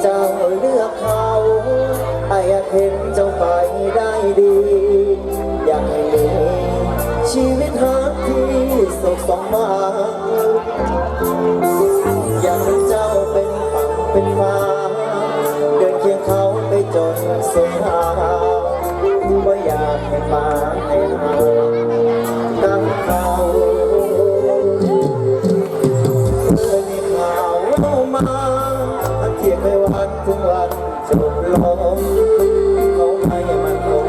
เลือกเขาไอ้เห็นเจ้าไปได้ดี อยากให้มีชีวิตหาที่สุขสมหวังอยากให้เจ้าเป็นฝั่งเป็นฟ้าเดินเคียงเขาไปจนสุดทางว่าอยากให้มาให้หาตั้งเขาเคยมีข่าวเล่ามา ถึงวันจบลงเขาไม่มันคง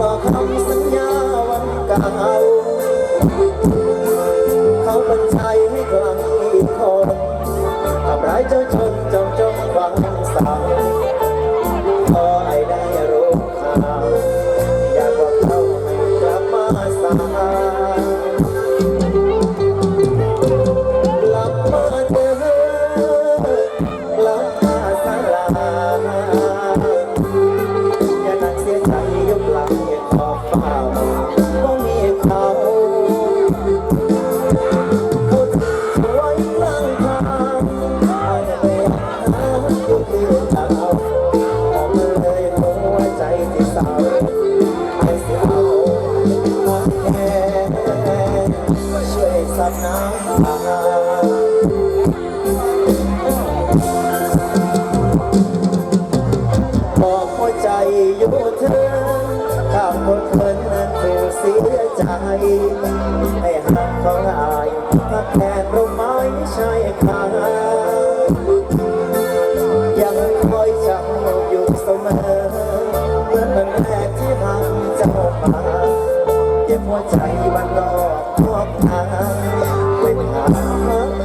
ว่าคำสัญญาวันเก่า ช่วยซับน้ำบอกหัวใจอยู่เธอข้าคนเคินนั้นถูกเสียใจให้หักเขาอายพักแทนรู้ไมใช่ค่ะยังคอยจำอยู่เสมอเหมือนวันแรกที่หักเจ้ามาเก็บหัวใจวันรอ พวกทางเป็นหา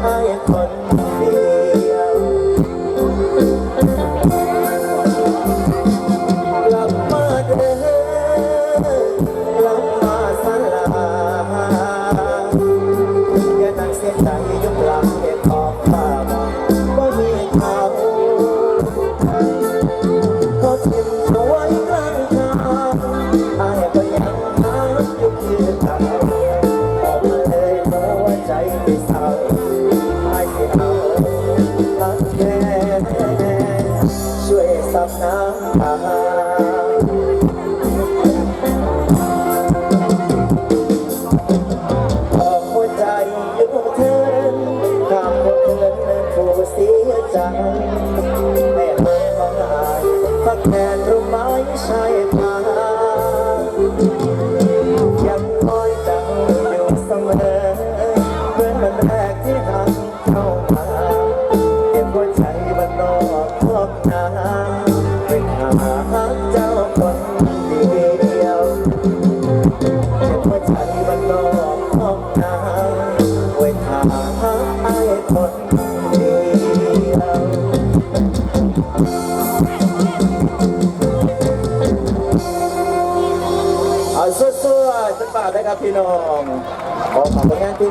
ให้คนเดียวกลับมาเดินกลับมาสลาอย่านั่งเสียใจยกหลังเก็บขอบฟ้าว่ามีเขาเขาทิ้ง ซับน้ำตาขอบหัวใจอยู่เธอข้ามคนเธอนั้นผู้เสียใจแม่หายของอายพักแทนรู้ไหมใช่ไหม ไอ้คนเดียวเอาสู้ๆสักบาทนะครับพี่น้องขอขอบคุณงานที่